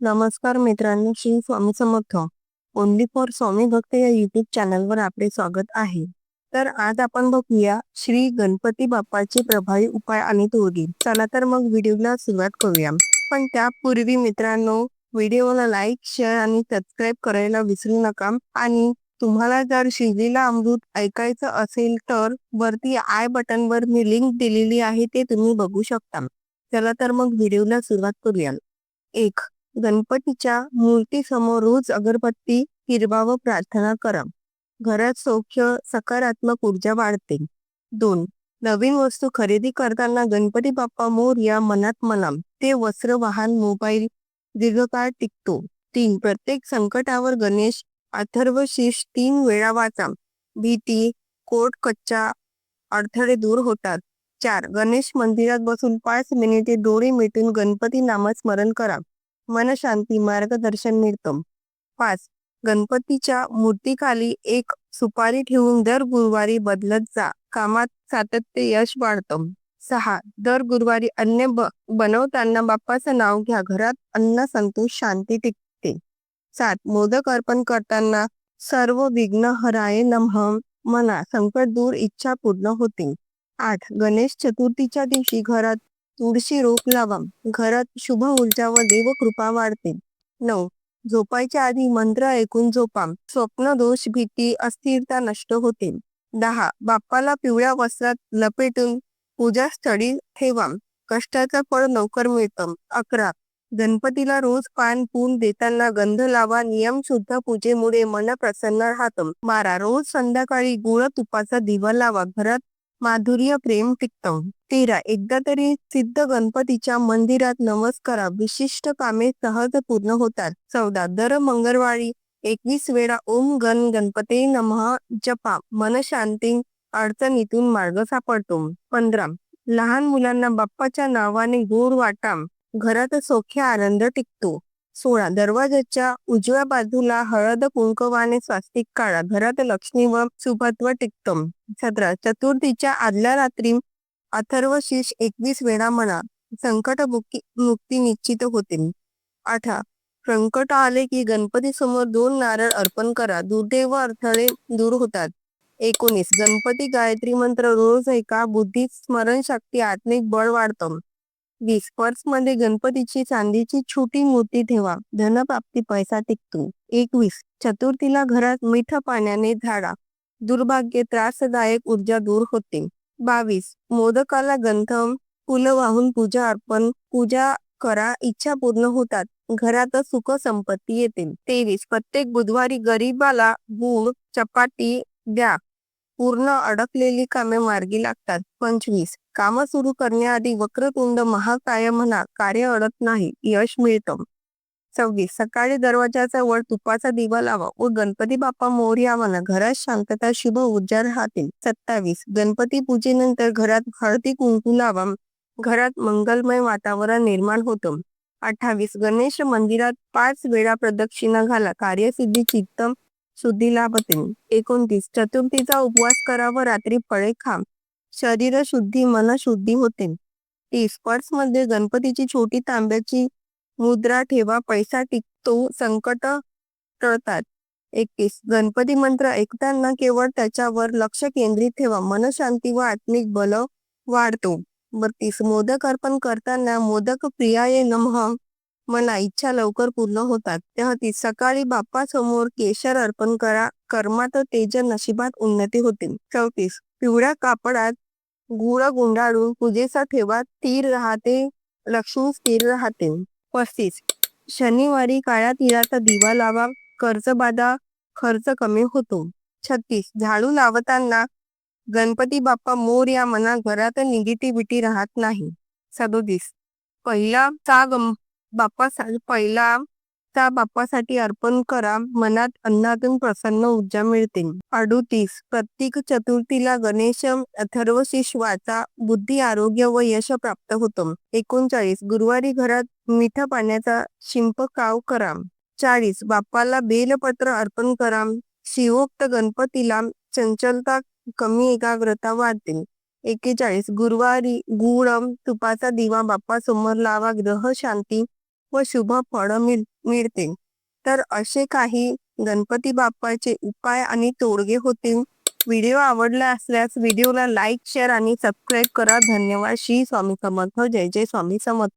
नमस्कार मित्रांनो Shri Swami Samarth. Only for स्वामी भक्त या युट्यूब चॅनलवर आपले स्वागत आहे. तर आज आपण बघूया श्री गणपती बाप्पाचे प्रभावी उपाय आणि तोडी चला तर मग व्हिडिओला सुरुवात करूया. पण त्यापूर्वी मित्रांनो व्हिडिओला लाईक शेअर आणि सबस्क्राईब करायला विसरू नका. आणि तुम्हाला जर शिजलेला अमृत ऐकायचं असेल तर वरती आय बटनवर मी लिंक दिलेली आहे ते तुम्ही बघू शकता. चला तर मग व्हिडिओला सुरुवात करूया. एक गणपतीच्या मूर्तीसमोर रोज अगरबत्ती हिरवा व प्रार्थना करा. घरात सौख्य सकारात्मक ऊर्जा वाढते. दोन नवीन वस्तू खरेदी करताना गणपती बाप्पा मोर या मनात मनाम ते वस्त्र वाहन मोबाईल दीर्घकाळ टिकतो. तीन प्रत्येक संकटावर गणेश अथर्व शीर्ष तीन वेळा वाचा. भीती कोट कच्चा अडथळे दूर होतात. चार गणेश मंदिरात बसून पाच मिनिटे डोळे मिटून गणपती नामस्मरण करा. मनशांती मार्गदर्शन मिळतं. पाच गणपतीच्या मूर्तीखाली एक सुपारी ठेवून दर गुरुवारी बदलत जा. कामात सातत्य यश वाढतं. सहा दर गुरुवारी अन्न ब बनवताना बाप्पाचं नाव घ्या. घरात अन्न संतोष शांती टिकते. सात मोदक अर्पण करताना सर्व विघ्न हराय नमः मना संकट दूर इच्छा पूर्ण होते. आठ गणेश चतुर्थीच्या दिवशी घरात तुळशी रोप लावा घरात शुभ ऊर्जा व देव कृपा वाढते. नऊ. झोपायच्या आधी मंत्र ऐकून झोपा स्वप्न दोष भीती अस्थिरता नष्ट होते. दहा. बाप्पाला पिवळ्या वस्त्रात लपेटून पूजा स्थळी ठेवा कष्टाचं फळ लवकर मिळतं. अकरा. गणपतीला रोज पान पून देताना गंध लावा. नियम शुद्ध पूजेमुळे मन प्रसन्न राहतं. बारा. रोज संध्याकाळी गुळ तुपाचा दिवा लावा. घरात माधुर्य प्रेम टिकतम तेरा. एकदा तरी सिद्ध गणपतीच्या मंदिरात नमस्कारा. विशिष्ट कामे सहज पूर्ण होतात. चौदा. दर मंगळवारी एकवीस वेळा ओम गण गणपती नमः जपा. मन शांती अडचणीतून मार्ग सापडतो. पंधरा. लहान मुलांना बाप्पाच्या नावाने गोड वाटा. घरात सोख्या आनंद टिकतो. सोळा दरवाजाच्या उजव्या बाजूला हळद कुंकवाने स्वास्तिक काढा घरात लक्ष्मी व सुभत्व टिकतम सतरा चतुर्थीच्या आदल्या रात्री अथर्व शीर्ष एकवीस वेळा म्हणा. संकट मुक्ती मुक्ती निश्चित होते. आठा. संकट आले की गणपती समोर दोन नारळ अर्पण करा. दुर्दैव अडथळे दूर होतात. एकोणीस. गणपती गायत्री मंत्र रोज ऐका. बुद्धी स्मरणशक्ती आत्मिक बळ वाढतं. वीस पर्समध्ये गणपतीची चांदीची छोटी मूर्ती ठेवा. धनप्राप्ती पैसा टिकतो. एकवीस. चतुर्थीला घरात मीठ पाण्याने झाडा. दुर्भाग्य त्रासदायक ऊर्जा दूर होते. बावीस. मोदकाला गंथम फुलं वाहून पूजा अर्पण पूजा करा इच्छा पूर्ण होतात. घरात सुख संपत्ती येते. तेवीस. प्रत्येक बुधवारी गरीबाला गुळ चपाती द्या. पूर्ण अडकलेली कामे मार्गी लागतात. पंचवीस. काम सुरू करण्याआधी वक्रतुंड महाकाय म्हणा कार्य अडत नाही यश मिळतं. सव्वीस. सकाळी दरवाजाचा वर तुपाचा दिवा लावा व गणपती बाप्पा मोर्या म्हणा घरात शांतता शुभ ऊर्जा राहतील. सत्तावीस. गणपती पूजेनंतर घरात हळदी कुंकू लावा. घरात मंगलमय वातावरण निर्माण होतं. अठ्ठावीस. गणेश मंदिरात पाच वेळा प्रदक्षिणा घाला. कार्यसिद्धी चित्त शुद्धी लाभते एकोणतीस चतुर्थीचा उपवास करा व रात्री फळे खा. शरीर शुद्धी मन शुद्धी होते तीस पर्समध्ये गणपतीची छोटी तांब्याची मुद्रा ठेवा पैसा टिकतो संकट टळतात. एकतीस गणपती मंत्र ऐकताना केवळ त्याच्यावर लक्ष केंद्रित ठेवा. मनशांती व आत्मिक बल वाढतो. बत्तीस मोदक अर्पण करताना मोदक प्रियाय नमः. मना इच्छा लवकर पूर्ण होतात. तेहतीस सकाळी बाप्पा समोर केशर अर्पण करा. कर्मात तेज नशिबात उन्नती होते. चौतीस. पिवळ्या कापडात गुळ गुंडाळून पूजेचा ठेवा. स्थिर राहते. लक्ष्मी स्थिर राहते. पस्तीस. शनिवारी काळ्या तिराचा दिवा लावा. कर्जबाधा खर्च कमी होतो. छत्तीस. झाडू लावताना गणपती बाप्पा मोर या मना घरात निगेटिव्हिटी राहत नाही. सदोतीस. पहिला चा गम बाप्पा पहिला चा बाप्पासाठी अर्पण करा. मनात अन्नातून प्रसन्न ऊर्जा मिळते. अडुतीस. प्रत्येक चतुर्थीला गणेश अथर्वशीष वाचा. बुद्धी आरोग्य व यश प्राप्त होतो. एकोणचाळीस. गुरुवारी घरात मिठ पाण्याचा शिंपकाव करा. चाळीस. बाप्पाला बेलपत्र अर्पण करा. शिवोक्त गणपतीला चंचलता कमी एकाग्रता वाढते. एकेचाळीस. गुरुवारी गुळ तुपाचा दिवा बाप्पा समोर लावा. ग्रह शांती व शुभ फळ मिळ मिळते. तर असे काही गणपती बाप्पाचे उपाय आणि तोडगे होतील व्हिडिओ आवडला असल्यास व्हिडिओला लाईक शेअर आणि सबस्क्राईब करा. धन्यवाद. श्री स्वामी समर्थ. जय जय स्वामी समर्थ.